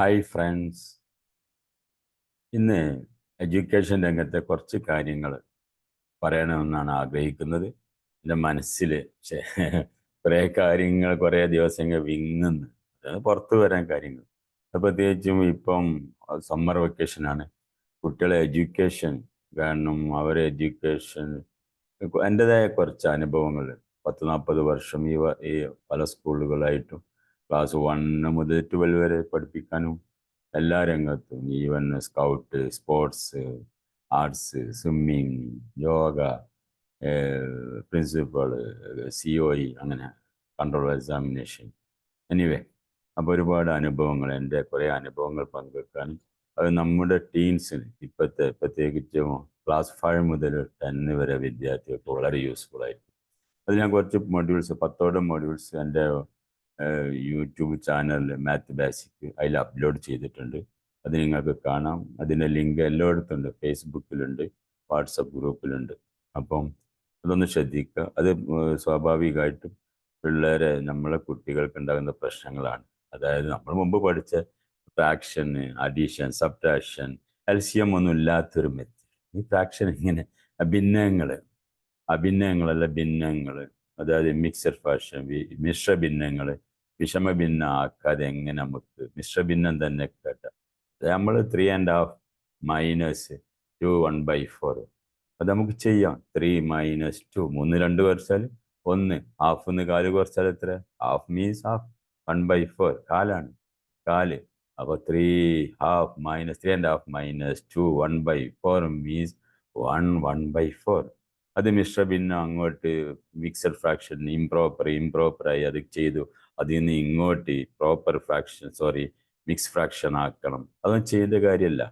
Hi friends ഇന്ന് education രംഗത്തെ കുറച്ച് കാര്യങ്ങൾ പറയണമെന്നാണ് ആഗ്രഹിക്കുന്നത്. എന്റെ മനസ്സിൽ കുറേ കാര്യങ്ങൾ കുറേ ദിവസങ്ങൾ വിങ്ങുന്നു. അതായത് പുറത്തു വരാൻ കാര്യങ്ങൾ. പ്രത്യേകിച്ചും ഇപ്പം സമ്മർ വെക്കേഷനാണ് കുട്ടികളെ എഡ്യൂക്കേഷൻ കാരണം അവരെ എഡ്യൂക്കേഷൻ എന്റെതായ കുറച്ച് അനുഭവങ്ങൾ. പത്ത് നാൽപ്പത് വർഷം ഈ ഈ പല സ്കൂളുകളായിട്ടും ക്ലാസ് വൺ മുതൽ ട്വൽവ് വരെ പഠിപ്പിക്കാനും എല്ലാ രംഗത്തും. Even scout sports arts swimming yoga principal C O അങ്ങനെ കൺട്രോൾ എക്സാമിനേഷൻ എനിവേ അപ്പോൾ ഒരുപാട് അനുഭവങ്ങൾ എന്റെ കുറേ അനുഭവങ്ങൾ പങ്കുവെക്കാനും അത് നമ്മുടെ ടീൻസിന് ഇപ്പോഴത്തെ പ്രത്യേകിച്ചും ക്ലാസ് ഫൈവ് മുതൽ ടെന്ന് വരെ വിദ്യാർത്ഥികൾക്ക് വളരെ യൂസ്ഫുൾ ആയിരിക്കും. അത് ഞാൻ കുറച്ച് മൊഡ്യൂൾസ് പത്തോടെ മൊഡ്യൂൾസ് എന്റെ യൂട്യൂബ് ചാനൽ മാത്ത് ബേസിക് അതിൽ അപ്ലോഡ് ചെയ്തിട്ടുണ്ട്. അത് നിങ്ങൾക്ക് കാണാം. അതിന്റെ ലിങ്ക് എല്ലായിടത്തും ഉണ്ട്. ഫേസ്ബുക്കിലുണ്ട് വാട്സപ്പ് ഗ്രൂപ്പിലുണ്ട്. അപ്പം അതൊന്ന് ശ്രദ്ധിക്കുക. അത് സ്വാഭാവികമായിട്ടും പിള്ളേരെ നമ്മളെ കുട്ടികൾക്ക് ഉണ്ടാകുന്ന പ്രശ്നങ്ങളാണ്. അതായത് നമ്മൾ മുമ്പ് പഠിച്ച ഫ്രാക്ഷൻ അഡീഷൻ സബ്ട്രാക്ഷൻ എൽസിയം ഒന്നും ഇല്ലാത്തൊരു മെത്തേഡ് ഈ ഫ്രാക്ഷൻ ഇങ്ങനെ ഭിന്നങ്ങൾ അഭിന്നയങ്ങളല്ല ഭിന്നങ്ങൾ. അതായത് മിക്സഡ് ഫാഷൻ മിശ്ര ഭിന്നങ്ങൾ വിഷമ ഭിന്ന ആക്കാതെ എങ്ങനെ നമുക്ക് മിശ്ര ഭിന്നം തന്നെ കേട്ടാം. നമ്മൾ three and half minus two one by four അത് നമുക്ക് ചെയ്യാം. ത്രീ മൈനസ് ടു മൂന്ന് രണ്ട് കുറച്ചാൽ ഒന്ന്. ഹാഫ് എന്ന് കാൽ കുറച്ചാൽ എത്ര? Half means half one by four കാലാണ്. കാൽ. അപ്പോൾ three half minus three and half minus two one by four means one one by four അത് മിശ്ര ഭിന്നം അങ്ങോട്ട് മിക്സഡ് ഫ്രാക്ഷൻ ഇംപ്രോപ്പർ ഇംപ്രോപ്പറായി അത് ചെയ്തു. അതിൽ നിന്ന് ഇങ്ങോട്ട് proper fraction sorry mix fraction ആക്കണം. അതൊന്നും ചെയ്യേണ്ട കാര്യമല്ല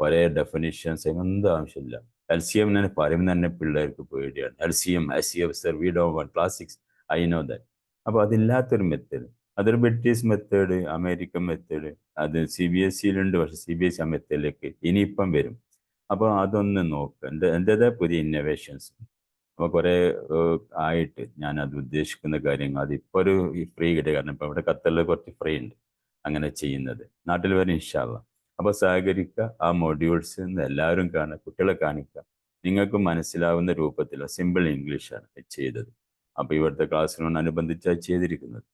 ഒരേ ഡെഫിനിഷൻസ് എന്ത് ആവശ്യമില്ല എൽ സി എം തന്നെ പറയുമ്പോൾ തന്നെ പിള്ളേർക്ക് പേടിയാണ്. L C M S C F sir we do one classics I know that അപ്പോൾ അതില്ലാത്തൊരു മെത്തേഡ് അതൊരു ബ്രിട്ടീഷ് മെത്തേഡ് അമേരിക്കൻ മെത്തേഡ് അത് സി ബി എസ് സിയിലുണ്ട് പക്ഷെ സി ബി എസ് സി ആ മെത്തേഡിലേക്ക് ഇനിയിപ്പം വരും. അപ്പോൾ അതൊന്ന് നോക്കുക എന്റെ എന്റെതായ പുതിയ ഇന്നോവേഷൻസ് അപ്പോൾ കുറേ ആയിട്ട് ഞാൻ അത് ഉദ്ദേശിക്കുന്ന കാര്യങ്ങൾ അതിപ്പോൾ ഒരു ഫ്രീ കിട്ടിയ കാരണം ഇപ്പോൾ ഇവിടെ ഖത്തറിൽ കുറച്ച് ഫ്രീ ഉണ്ട് അങ്ങനെ ചെയ്യുന്നത്. നാട്ടിൽ വരെ ഇൻഷാല്ല അപ്പോൾ സഹകരിക്കുക ആ മൊഡ്യൂൾസ് എല്ലാവരും കാണുക കുട്ടികളെ കാണിക്കുക നിങ്ങൾക്ക് മനസ്സിലാവുന്ന രൂപത്തിൽ സിമ്പിൾ ഇംഗ്ലീഷാണ് ചെയ്തത്. അപ്പോൾ ഇവിടുത്തെ ക്ലാസ്സിനോടനുബന്ധിച്ചാണ് ചെയ്തിരിക്കുന്നത്.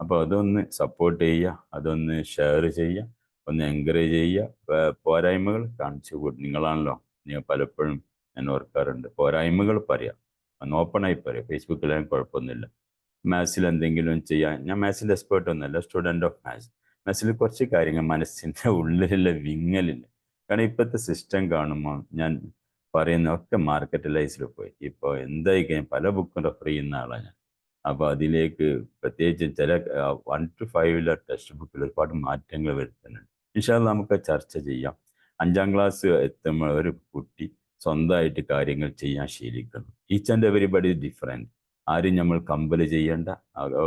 അപ്പോൾ അതൊന്ന് സപ്പോർട്ട് ചെയ്യുക അതൊന്ന് ഷെയർ ചെയ്യുക ഒന്ന് എൻകറേജ് ചെയ്യുക. പോരായ്മകൾ കാണിച്ചു കൂട്ടും നിങ്ങളാണല്ലോ നിങ്ങൾ പലപ്പോഴും ഞാൻ ഓർക്കാറുണ്ട്. പോരായ്മകൾ പറയാം. ഒന്ന് ഓപ്പണായി പറയാം ഫേസ്ബുക്കിലായാലും കുഴപ്പമൊന്നുമില്ല. മാത്സിൽ എന്തെങ്കിലും ചെയ്യാൻ ഞാൻ മാത്സിന്റെ എക്സ്പേർട്ട് ഒന്നുമല്ല സ്റ്റുഡന്റ് ഓഫ് മാത്സ് മാത്സിൽ കുറച്ച് കാര്യങ്ങൾ മനസ്സിന്റെ ഉള്ളിലുള്ള വിങ്ങലില്ല. കാരണം ഇപ്പോഴത്തെ സിസ്റ്റം കാണുമ്പോൾ ഞാൻ പറയുന്ന ഒക്കെ മാർക്കറ്റലൈസിൽ പോയി. ഇപ്പോൾ എന്തായി കഴിഞ്ഞാൽ പല ബുക്കും റെഫർ ചെയ്യുന്ന ആളാണ് ഞാൻ. അപ്പോൾ അതിലേക്ക് പ്രത്യേകിച്ച് ചില വൺ ടു ഫൈവിലെ ടെക്സ്റ്റ് ബുക്കിൽ ഒരുപാട് മാറ്റങ്ങൾ വരുത്തുന്നുണ്ട്. ഇൻഷാൽ നമുക്ക് ചർച്ച ചെയ്യാം. അഞ്ചാം ക്ലാസ് എത്തുമ്പോൾ ഒരു കുട്ടി സ്വന്തമായിട്ട് കാര്യങ്ങൾ ചെയ്യാൻ ശീലിക്കണം ഈച്ച് ആൻഡ് എവരിബഡി ഡിഫറെന്റ് ആരും നമ്മൾ കമ്പൽ ചെയ്യേണ്ട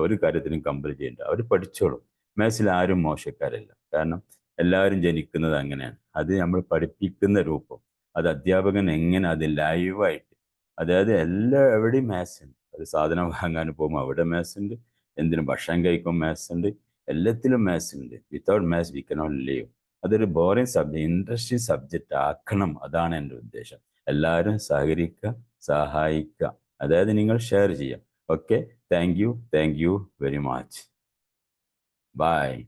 ഒരു കാര്യത്തിനും കമ്പൽ ചെയ്യേണ്ട. അവർ പഠിച്ചോളും. മാത്സിൽ ആരും മോശക്കാരല്ല. കാരണം എല്ലാവരും ജനിക്കുന്നത് അങ്ങനെയാണ്. അത് നമ്മൾ പഠിപ്പിക്കുന്ന രൂപം. അത് അധ്യാപകൻ എങ്ങനെ അത് ലൈവായിട്ട് അതായത് എല്ലാ എവിടെയും മാത്സ് ഉണ്ട് ഒരു സാധനം വാങ്ങാൻ പോകുമ്പോൾ അവിടെ മാത്സ് ഉണ്ട് എന്തിനും ഭക്ഷണം കഴിക്കുമ്പോൾ മാത്സ് ഉണ്ട് എല്ലാത്തിലും മാത്സ് ഉണ്ട് without maths we cannot leave അതൊരു ബോറിങ് സബ്ജക്ട് ഇൻട്രസ്റ്റിംഗ് സബ്ജക്റ്റ് ആക്കണം. അതാണ് എന്റെ ഉദ്ദേശം. എല്ലാവരും സഹകരിക്കുക സഹായിക്കുക. അതായത് നിങ്ങൾ ഷെയർ ചെയ്യുക. Okay thank you thank you very much bye